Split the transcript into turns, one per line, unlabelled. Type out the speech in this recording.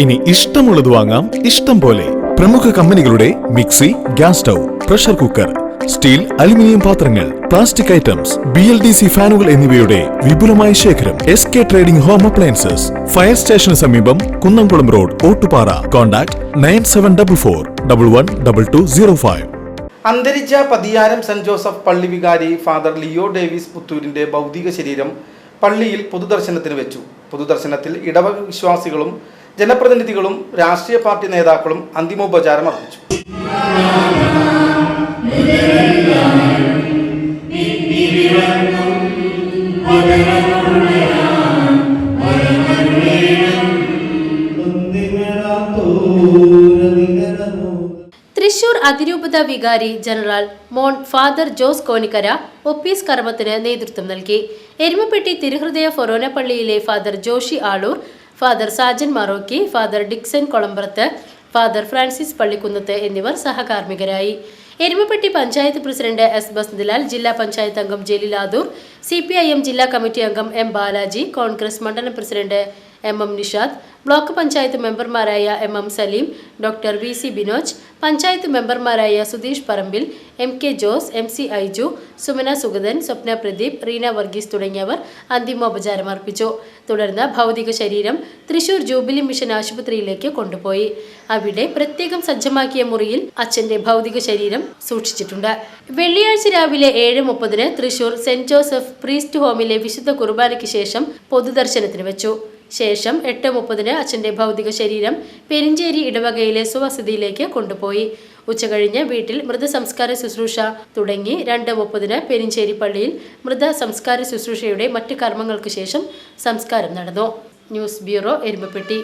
ഇനി ഇഷ്ടമുള്ളത് വാങ്ങാം. ഇഷ്ടം പോലെ പ്രമുഖ കമ്പനികളുടെ mixie gas stove pressure cooker steel aluminium പാത്രങ്ങൾ plastic items B L D C ഫാനുകൾ എന്നിവയുടെ വിപുലമായ ശേഖരം S K trading home appliances fire സ്റ്റേഷന് സമീപം Kunnamkulam road Ottupara. Contact nine seven double four double one double two zero five.
അന്തരിച്ച Pathiyaram saint Joseph പള്ളി വികാരി father Leo Davis പുത്തൂരിന്റെ ഭൗതിക ശരീരം പള്ളിയിൽ പൊതുദർശനത്തിന് വെച്ചു. പൊതുദർശനത്തിൽ ഇടവക വിശ്വാസികളും ജനപ്രതിനിധികളും രാഷ്ട്രീയ പാർട്ടി നേതാക്കളും അന്തിമോപചാരം അർപ്പിച്ചു.
തൃശൂർ അതിരൂപത വികാരി general Mon father Jose Konikkara ഒപ്പീസ് കർമ്മത്തിന് നേതൃത്വം നൽകി. എരുമപ്പെട്ടി തിരുഹൃദയ ഫൊറോന പള്ളിയിലെ father Joshy Aloor father Sajan Marokki father Dixon Kolambrath father Francis Pallikkunnath എന്നിവർ സഹകാർമ്മികരായി. എരുമപ്പെട്ടി പഞ്ചായത്ത് പ്രസിഡന്റ് എസ് ബസ്തിലാൽ ജില്ലാ പഞ്ചായത്ത് അംഗം ജലീലാദൂർ സി ജില്ലാ കമ്മിറ്റി അംഗം എം ബാലാജി കോൺഗ്രസ് മണ്ഡലം president M M Nishad block panchayat മെമ്പർമാരായ M M Salim doctor V C Binoj panchayat മെമ്പർമാരായ Sudheesh Parambil M K Jose M C Aiju Sumana Sugathan Swapna Pradeep Reena Varghese തുടങ്ങിയവർ അന്തിമോപചാരം അർപ്പിച്ചു. തുടർന്ന് ഭൗതിക ശരീരം തൃശൂർ ജൂബിലി മിഷൻ ആശുപത്രിയിലേക്ക് കൊണ്ടുപോയി. അവിടെ പ്രത്യേകം സജ്ജമാക്കിയ മുറിയിൽ അച്ഛന്റെ ഭൗതിക ശരീരം സൂക്ഷിച്ചിട്ടുണ്ട്. വെള്ളിയാഴ്ച രാവിലെ ഏഴ് മുപ്പതിന് തൃശൂർ സെന്റ് ജോസഫ് പ്രീസ്റ്റ് ഹോമിലെ വിശുദ്ധ കുർബാനയ്ക്ക് ശേഷം പൊതുദർശനത്തിന് വെച്ചു. ശേഷം എട്ട് മുപ്പതിന് അച്ഛന്റെ ഭൗതിക ശരീരം പെരിഞ്ചേരി ഇടവകയിലെ സ്വവസതിയിലേക്ക് കൊണ്ടുപോയി. ഉച്ചകഴിഞ്ഞ് വീട്ടിൽ മൃതസംസ്കാര ശുശ്രൂഷ തുടങ്ങി രണ്ട് മുപ്പതിന് പെരിഞ്ചേരി പള്ളിയിൽ മൃതസംസ്കാര ശുശ്രൂഷയുടെ മറ്റ് കർമ്മങ്ങൾക്ക് ശേഷം സംസ്കാരം നടന്നു. News bureau Erumappetty.